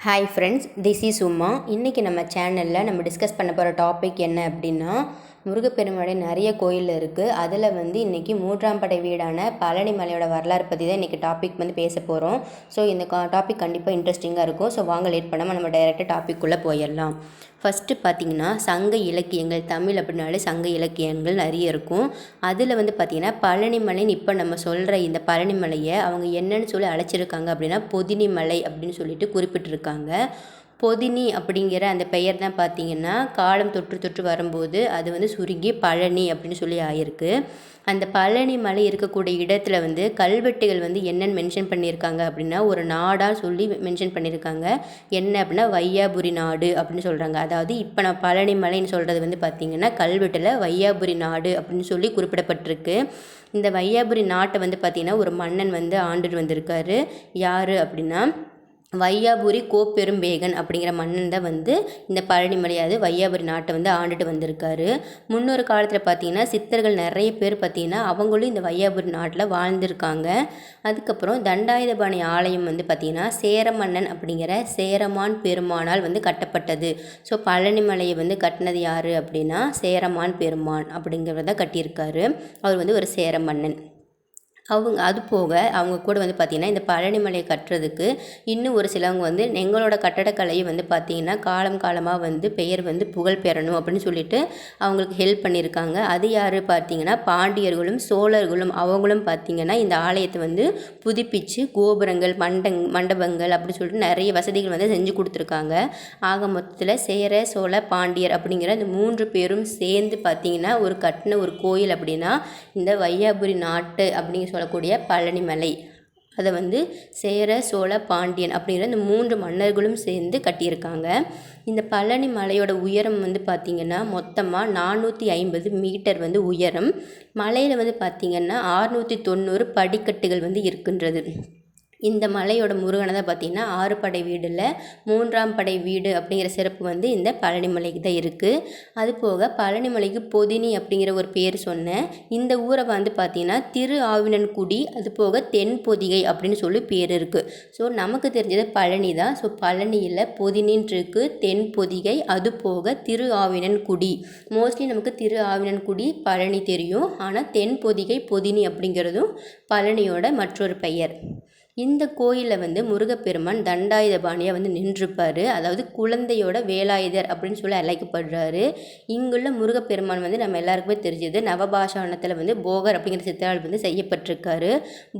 Hi friends this is Uma இன்றைக்கி நம்ம சேனலில் நம்ம டிஸ்கஸ் பண்ண போகிற டாபிக் என்ன அப்படின்னா முருகப்பெருமானுடைய நிறைய கோயில் இருக்குது அதில் வந்து இன்றைக்கி மூன்றாம் படை வீடான பழனி மலையோட வரலாறு பற்றி தான் இன்றைக்கி டாபிக் வந்து பேச போகிறோம் ஸோ இந்த கா டாபிக் கண்டிப்பாக இன்ட்ரெஸ்டிங்காக இருக்கும். ஸோ வாங்க லேட் பண்ணாமல் நம்ம டைரெக்டாக டாபிக்குள்ளே போயிடலாம். ஃபஸ்ட்டு பார்த்திங்கன்னா சங்க இலக்கியங்கள் தமிழ் அப்படின்னாலே சங்க இலக்கியங்கள் நிறைய இருக்கும். அதில் வந்து பார்த்திங்கன்னா பழனிமலைன்னு இப்போ நம்ம சொல்கிற இந்த பழனிமலையை அவங்க என்னன்னு சொல்லி அழைச்சிருக்காங்க அப்படின்னா பொதினி மலை அப்படின்னு சொல்லிட்டு குறிப்பிட்டிருக்காங்க. பொதினி அப்படிங்கிற அந்த பெயர் தான் பார்த்திங்கன்னா காலம் தொற்று தொற்று வரும்போது அது வந்து சுருங்கி பழனி அப்படின்னு சொல்லி ஆயிருக்கு. அந்த பழனி மலை இருக்கக்கூடிய இடத்துல வந்து கல்வெட்டுகள் வந்து என்னென்னு மென்ஷன் பண்ணியிருக்காங்க அப்படின்னா ஒரு நாடாக சொல்லி மென்ஷன் பண்ணியிருக்காங்க. என்ன அப்படின்னா வையாபுரி நாடு அப்படின்னு சொல்கிறாங்க அதாவது இப்போ நான் பழனி மலைன்னு சொல்கிறது வந்து பார்த்திங்கன்னா கல்வெட்டில் வையாபுரி நாடு அப்படின்னு சொல்லி குறிப்பிடப்பட்டிருக்கு. இந்த வையாபுரி நாட்டை வந்து பார்த்திங்கன்னா ஒரு மன்னன் வந்து ஆண்டுட்டு வந்திருக்காரு. யார் அப்படின்னா வையாபுரி கோப்பெரும்பேகன் அப்படிங்கிற மன்னன் தான் வந்து இந்த பழனிமலை அது வையாபுரி நாட்டை வந்து ஆண்டுட்டு வந்திருக்காரு. முன்னொரு காலத்தில் பார்த்தீங்கன்னா சித்தர்கள் நிறைய பேர் பார்த்தீங்கன்னா அவங்களும் இந்த வையாபுரி நாட்டில் வாழ்ந்திருக்காங்க. அதுக்கப்புறம் தண்டாயுதபாணி ஆலயம் வந்து பார்த்திங்கன்னா சேர மன்னன் அப்படிங்கிற சேரமான் பெருமானால் வந்து கட்டப்பட்டது. ஸோ பழனிமலையை வந்து கட்டினது யார் அப்படின்னா சேரமான் பெருமான் அப்படிங்கிறத கட்டியிருக்காரு. அவர் வந்து ஒரு சேர மன்னன் அவங்க அது போக அவங்க கூட வந்து பார்த்திங்கன்னா இந்த பழனிமலையை கட்டுறதுக்கு இன்னும் ஒரு சிலவங்க வந்து எங்களோட கட்டடக்கலையை வந்து பார்த்திங்கன்னா காலம் காலமாக வந்து பெயர் வந்து புகழ் பெறணும் அப்படின்னு சொல்லிட்டு அவங்களுக்கு ஹெல்ப் பண்ணியிருக்காங்க. அது யார் பார்த்திங்கன்னா பாண்டியர்களும் சோழர்களும் அவங்களும் பார்த்திங்கன்னா இந்த ஆலயத்தை வந்து புதுப்பிச்சு கோபுரங்கள் மண்டங் மண்டபங்கள் அப்படின்னு சொல்லிட்டு நிறைய வசதிகள் வந்து செஞ்சு கொடுத்துருக்காங்க. ஆக மொத்தத்தில் சேர சோழ பாண்டியர் அப்படிங்கிற இந்த மூன்று பேரும் சேர்ந்து பார்த்திங்கன்னா ஒரு கட்டின ஒரு கோயில் அப்படின்னா இந்த வையாபுரி நாட்டு அப்படிங்கிற சொல்லக்கூடிய பழனிமலை. அதை வந்து சேர சோழ பாண்டியன் அப்படிங்கிற இந்த மூன்று மன்னர்களும் சேர்ந்து கட்டியிருக்காங்க. இந்த பழனி மலையோட உயரம் வந்து பார்த்திங்கன்னா மொத்தமாக நானூற்றி ஐம்பது மீட்டர் வந்து உயரம். மலையில் வந்து பார்த்திங்கன்னா ஆறுநூற்றி தொண்ணூறு படிக்கட்டுகள் வந்து இருக்கின்றது. இந்த மலையோட முருகனை தான் பார்த்திங்கன்னா ஆறு படை வீடில் மூன்றாம் படை வீடு அப்படிங்கிற சிறப்பு வந்து இந்த பழனிமலைக்கு தான் இருக்குது அது போக பழனிமலைக்கு பொதினி அப்படிங்கிற ஒரு பேர் சொன்னேன் இந்த ஊரை வந்து பார்த்திங்கன்னா திரு ஆவினன்குடி அது போக தென் பொதிகை அப்படின்னு சொல்லி பேர் இருக்குது ஸோ நமக்கு தெரிஞ்சது பழனி தான். ஸோ பழனியில் பொதினின்றிருக்கு தென் பொதிகை அது போக திரு ஆவினன்குடி மோஸ்ட்லி நமக்கு திரு ஆவினன்குடி பழனி தெரியும். ஆனால் தென் பொதிகை பொதினி அப்படிங்கிறதும் பழனியோட மற்றொரு பெயர். இந்த கோயிலில் வந்து முருகப்பெருமான் தண்டாயுதபாணியாக வந்து நின்றுப்பார். அதாவது குழந்தையோட வேலாயுதர் அப்படின்னு சொல்லி அழைக்கப்படுறாரு. இங்குள்ள முருகப்பெருமான் வந்து நம்ம எல்லாருக்குமே தெரிஞ்சது நவபாஷானத்தில் வந்து போகர் அப்படிங்கிற சித்தரால் வந்து செய்யப்பட்டிருக்காரு.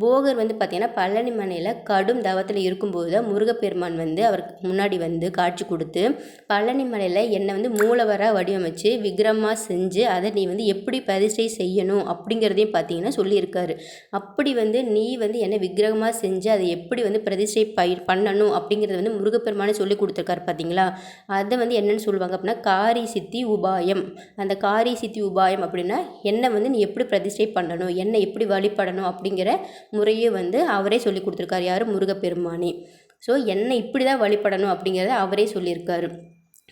போகர் வந்து பார்த்திங்கன்னா பழனி மனையில் கடும் தவத்தில் இருக்கும்போது தான் முருகப்பெருமான் வந்து அவருக்கு முன்னாடி வந்து காட்சி கொடுத்து பழனி மலையில் என்னை வந்து மூலவராக வடிவமைச்சு விக்ரமாக செஞ்சு அதை நீ வந்து எப்படி பிரதிஷ்டை செய்யணும் அப்படிங்கிறதையும் பார்த்தீங்கன்னா சொல்லியிருக்காரு. அப்படி வந்து நீ வந்து என்னை விக்கிரகமாக செஞ்சு அதை எப்படி வந்து பிரதிஷ்டை பயிர் பண்ணணும் அப்படிங்கிறத வந்து முருகப்பெருமானே சொல்லி கொடுத்துருக்காரு பார்த்தீங்களா? அதை வந்து என்னென்னு சொல்லுவாங்க அப்படின்னா காரி சித்தி உபாயம். அந்த காரி சித்தி உபாயம் அப்படின்னா என்னை வந்து நீ எப்படி பிரதிஷ்டை பண்ணணும் என்ன எப்படி வழிபடணும் அப்படிங்கிற முறையை வந்து அவரே சொல்லி கொடுத்துருக்காரு. யார்? முருகப்பெருமானே. ஸோ என்னை இப்படி தான் வழிபடணும் அப்படிங்கிறத அவரே சொல்லியிருக்காரு.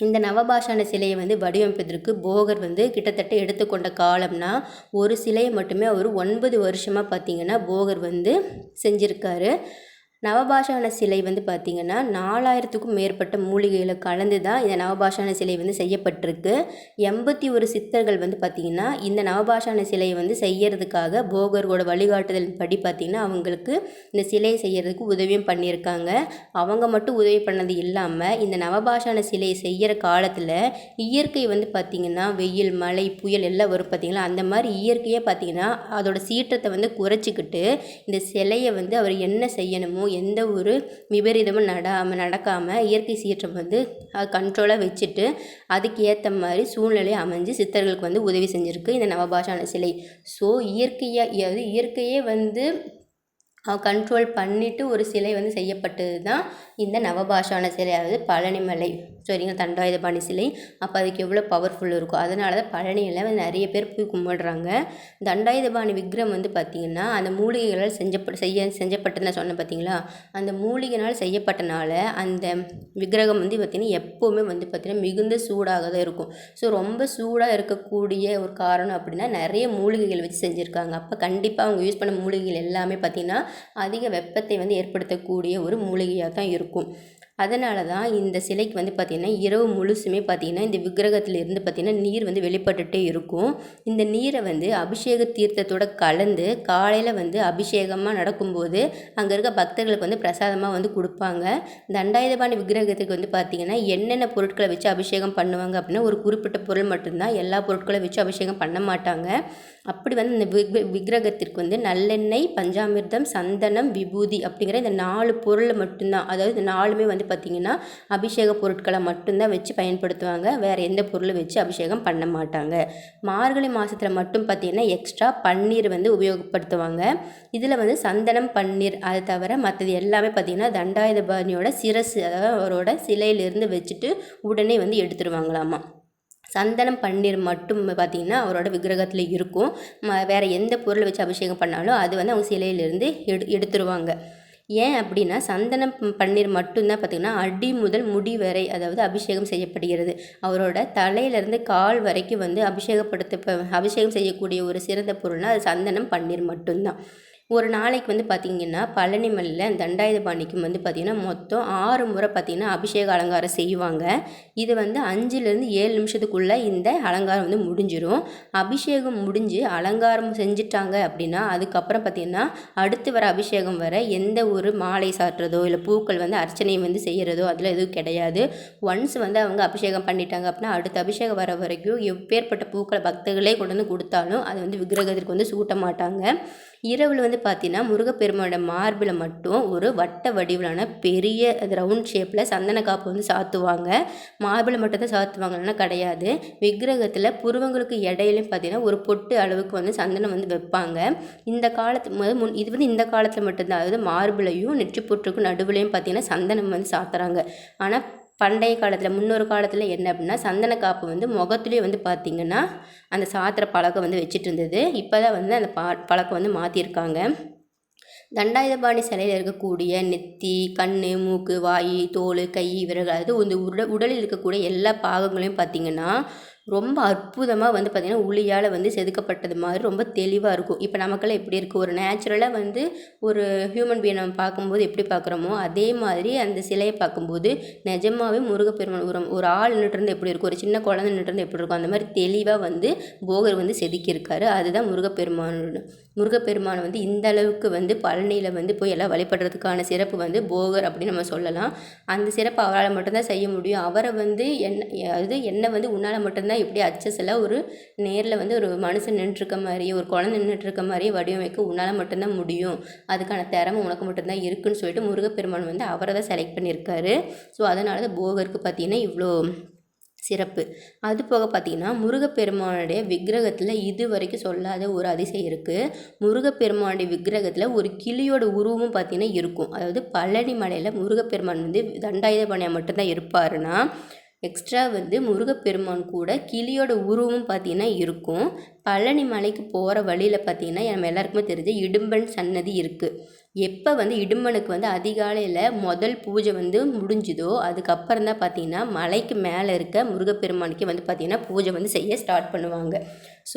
இந்த நவபாஷான சிலையை வந்து வடிவமைப்பதற்கு போகர் வந்து கிட்டத்தட்ட எடுத்துக்கொண்ட காலம்னா ஒரு சிலையை மட்டுமே அவர் ஒன்பது வருஷமாக பார்த்திங்கன்னா போகர் வந்து செஞ்சுருக்காரு. நவபாஷான சிலை வந்து பார்த்திங்கன்னா நாலாயிரத்துக்கும் மேற்பட்ட மூலிகைகளை கலந்து தான் இந்த நவபாஷான சிலை வந்து செய்யப்பட்டிருக்கு. எண்பத்தி ஒரு சித்தர்கள் வந்து பார்த்திங்கன்னா இந்த நவபாஷான சிலையை வந்து செய்யறதுக்காக போகரோட வழிகாட்டுதல் படி பார்த்திங்கன்னா அவங்களுக்கு இந்த சிலையை செய்யறதுக்கு உதவியும் பண்ணியிருக்காங்க. அவங்க மட்டும் உதவி பண்ணது இல்லாமல் இந்த நவபாஷான சிலையை செய்கிற காலத்தில் இயற்கை வந்து பார்த்திங்கன்னா வெயில் மழை புயல் எல்லாம் வரும் பார்த்திங்களா? அந்த மாதிரி இயற்கையாக பார்த்திங்கன்னா அதோட சீற்றத்தை வந்து குறைச்சிக்கிட்டு இந்த சிலையை வந்து அவர் என்ன செய்யணுமோ எந்த ஒரு விபரீதமும் நடாமல் நடக்காமல் இயற்கை சீற்றம் வந்து கண்ட்ரோலாக வச்சுட்டு அதுக்கு ஏற்ற மாதிரி சூழ்நிலை அமைஞ்சு சித்தர்களுக்கு வந்து உதவி செஞ்சுருக்கு இந்த நவபாஷான சிலை. ஸோ இயற்கையாக அதாவது இயற்கையே வந்து கண்ட்ரோல் பண்ணிவிட்டு ஒரு சிலை வந்து செய்யப்பட்டது தான் இந்த நவபாஷான சிலை. அதாவது பழனிமலை. சரிங்க தண்டாயுதபாணி சிலை. அப்போ அதுக்கு எவ்வளோ பவர்ஃபுல் இருக்கும் அதனால தான் பழனியில் வந்து நிறைய பேர் போய் கும்பிடுறாங்க. தண்டாயுதபாணி விக்ரம் வந்து பார்த்திங்கன்னா அந்த மூலிகைகளால் செஞ்சப்பட்டு செய்ய செஞ்சப்பட்டதுன்னு சொன்னேன் பார்த்தீங்களா அந்த மூலிகைனால் செய்யப்பட்டனால அந்த விக்கிரகம் வந்து பார்த்திங்கன்னா எப்போவுமே வந்து பார்த்திங்கன்னா மிகுந்த சூடாக தான் இருக்கும். ஸோ ரொம்ப சூடாக இருக்கக்கூடிய ஒரு காரணம் அப்படின்னா நிறைய மூலிகைகள் வச்சு செஞ்சுருக்காங்க. அப்போ கண்டிப்பாக அவங்க யூஸ் பண்ண மூலிகைகள் எல்லாமே பார்த்திங்கன்னா அதிக வெப்பத்தை வந்து ஏற்படுத்தக்கூடிய ஒரு மூலிகையாக தான் இருக்கும். அதனால தான் இந்த சிலைக்கு வந்து பார்த்திங்கன்னா இரவு முழுசுமே பார்த்திங்கன்னா இந்த விக்கிரகத்தில் இருந்து பார்த்திங்கன்னா நீர் வந்து வெளிப்பட்டுட்டே இருக்கும். இந்த நீரை வந்து அபிஷேக தீர்த்தத்தோட கலந்து காலையில் வந்து அபிஷேகமாக நடக்கும்போது அங்கே இருக்க பக்தர்களுக்கு வந்து பிரசாதமாக வந்து கொடுப்பாங்க. தண்டாயுதபாணி விக்கிரகத்துக்கு வந்து பார்த்திங்கன்னா என்னென்ன பொருட்களை வச்சு அபிஷேகம் பண்ணுவாங்க அப்படின்னா ஒரு குறிப்பிட்ட பொருள் மட்டும்தான். எல்லா பொருட்களை வச்சு அபிஷேகம் பண்ண மாட்டாங்க. அப்படி வந்து இந்த விக்கிரகத்திற்கு வந்து நல்லெண்ணெய் பஞ்சாமிர்தம் சந்தனம் விபூதி அப்படிங்கிற இந்த நாலு பொருளை மட்டும்தான். அதாவது இந்த நாலுமே வந்து பார்த்திங்கன்னா அபிஷேக பொருட்களை மட்டும்தான் வச்சு பயன்படுத்துவாங்க. வேறு எந்த பொருளை வச்சு அபிஷேகம் பண்ண மாட்டாங்க. மார்கழி மாதத்தில் மட்டும் பார்த்திங்கன்னா எக்ஸ்ட்ரா பன்னீர் வந்து உபயோகப்படுத்துவாங்க. இதில் வந்து சந்தனம் பன்னீர் அதை தவிர மற்றது எல்லாமே பார்த்திங்கன்னா தண்டாயுதபாணியோட சிரசு அதாவது அவரோட சிலையிலிருந்து வச்சுட்டு உடனே வந்து எடுத்துருவாங்களாமா. சந்தனம் பன்னீர் மட்டும் பார்த்திங்கன்னா அவரோட விக்கிரகத்தில் இருக்கும். வேறு எந்த பொருளை வச்சு அபிஷேகம் பண்ணாலும் அது வந்து அவங்க சிலையிலேருந்து எடு எடுத்துருவாங்க. ஏன் அப்படின்னா சந்தனம் பன்னீர் மட்டும்தான் பார்த்திங்கன்னா அடி முதல் முடி வரை அதாவது அபிஷேகம் செய்யப்படுகிறது. அவரோட தலையிலேருந்து கால் வரைக்கும் வந்து அபிஷேகப்படுத்த அபிஷேகம் செய்யக்கூடிய ஒரு சிறந்த பொருள்னால் அது சந்தனம் பன்னீர் மட்டும்தான். ஒரு நாளைக்கு வந்து பார்த்திங்கன்னா பழனிமலையில் தண்டாயுதபாணிக்கும் வந்து பார்த்திங்கன்னா மொத்தம் ஆறு முறை பார்த்திங்கன்னா அபிஷேக அலங்காரம் செய்வாங்க. இது வந்து அஞ்சுலேருந்து ஏழு நிமிஷத்துக்குள்ளே இந்த அலங்காரம் வந்து முடிஞ்சிடும் அபிஷேகம் முடிஞ்சு அலங்காரம் செஞ்சிட்டாங்க அப்படின்னா அதுக்கப்புறம் பார்த்திங்கன்னா அடுத்து வர அபிஷேகம் வர எந்த ஒரு மாலை சாட்டுறதோ இல்லை பூக்கள் வந்து அர்ச்சனை வந்து செய்கிறதோ அதில் எதுவும் கிடையாது. ஒன்ஸ் வந்து அவங்க அபிஷேகம் பண்ணிட்டாங்க அப்படின்னா அடுத்த அபிஷேகம் வர வரைக்கும் எப்பேற்பட்ட பூக்களை பக்தர்களே கொண்டு வந்து கொடுத்தாலும் அது வந்து விக்கிரகத்திற்கு வந்து சூட்ட மாட்டாங்க. இரவில் வந்து பார்த்தீங்கன்னா முருகப்பெருமானோட மார்பில் மட்டும் ஒரு வட்ட வடிவிலான பெரிய ரவுண்ட் ஷேப்பில் சந்தன காப்பு வந்து சாத்துவாங்க. மார்பில் மட்டும்தான் சாத்துவாங்கன்னா கிடையாது. விக்கிரகத்தில் புருவங்களுக்கு இடையிலையும் பார்த்தீங்கன்னா ஒரு பொட்டு அளவுக்கு வந்து சந்தனம் வந்து வைப்பாங்க. இந்த காலத்து முன் இது வந்து இந்த காலத்தில் மட்டும்தான். அதாவது மார்பிளையும் நெற்றி புற்றுக்கும் நடுவுலையும் பார்த்தீங்கன்னா சந்தனம் வந்து சாத்துறாங்க. ஆனால் பண்டைய காலத்தில் முன்னொரு காலத்தில் என்ன அப்படின்னா சந்தன காப்பு வந்து முகத்துலேயே வந்து பார்த்திங்கன்னா அந்த சாத்திர பழக்கம் வந்து வச்சுட்டு இருந்தது. இப்போ தான் வந்து அந்த பா பழக்கம் வந்து மாற்றிருக்காங்க தண்டாயுதபாணி சிலையில் இருக்கக்கூடிய நெத்தி கண் மூக்கு வாய் தோல் கை விரல் அதாவது இந்த உட உடலில் இருக்கக்கூடிய எல்லா பாகங்களையும் பார்த்திங்கன்னா ரொம்ப அற்புதமாக வந்து பார்த்திங்கன்னா உளியால் வந்து செதுக்கப்பட்டது மாதிரி ரொம்ப தெளிவாக இருக்கும். இப்போ நமக்கெல்லாம் எப்படி இருக்குது ஒரு நேச்சுரலாக வந்து ஒரு ஹியூமன் பீயை நம்ம பார்க்கும்போது எப்படி பார்க்குறோமோ அதே மாதிரி அந்த சிலையை பார்க்கும்போது நிஜமாகவே முருகப்பெருமான் ஒரு ஒரு ஆள் நின்றுருந்து எப்படி இருக்கும்? ஒரு சின்ன குழந்தை நின்றுருந்து எப்படி இருக்கும்? அந்த மாதிரி தெளிவாக வந்து போகர் வந்து செதுக்கியிருக்காரு. அதுதான் முருகப்பெருமானோட முருகப்பெருமானை வந்து இந்த அளவுக்கு வந்து பழனியில் வந்து போய் எல்லாம் வழிபடுறதுக்கான சிறப்பு வந்து போகர் அப்படின்னு நம்ம சொல்லலாம். அந்த சிறப்பு அவரால் மட்டும்தான் செய்ய முடியும். அவரை வந்து என்ன அது என்ன வந்து உன்னால் மட்டும்தான் எப்படி அச்சஸில் ஒரு நேரில் வந்து ஒரு மனுஷன் நின்றுருக்க மாதிரி ஒரு குழந்தை நின்றுட்டுருக்க மாதிரி வடிவமைக்க உன்னால் மட்டும்தான் முடியும். அதுக்கான திறமை உனக்கு மட்டும்தான் இருக்குன்னு சொல்லிட்டு முருகப்பெருமான் வந்து அவரை தான் செலக்ட் பண்ணியிருக்காரு. ஸோ அதனால தான் போகருக்கு பார்த்தீங்கன்னா இவ்வளோ சிறப்பு. அது போக பார்த்திங்கன்னா முருகப்பெருமானுடைய விக்கிரகத்தில் இது வரைக்கும் சொல்லாத ஒரு அதிசயம் இருக்குது முருகப்பெருமானுடைய விக்கிரகத்தில் ஒரு கிளியோட உருவமும் பார்த்திங்கன்னா இருக்கும். அதாவது பழனி மலையில் முருகப்பெருமான் வந்து தண்டாயுதபாணியாக மட்டும்தான் இருப்பாருன்னா எக்ஸ்ட்ரா வந்து முருகப்பெருமான் கூட கிளியோட உருவமும் பார்த்திங்கன்னா இருக்கும். பழனி மலைக்கு போகிற வழியில் பார்த்திங்கன்னா நம்ம எல்லாருக்குமே தெரிஞ்ச இடும்பன் சன்னதி இருக்குது எப்போ வந்து இடும்பனுக்கு வந்து அதிகாலையில் முதல் பூஜை வந்து முடிஞ்சுதோ அதுக்கப்புறம் தான் பார்த்திங்கன்னா மலைக்கு மேலே இருக்க முருகப்பெருமானுக்கே வந்து பார்த்திங்கன்னா பூஜை வந்து செய்ய ஸ்டார்ட் பண்ணுவாங்க. ஸோ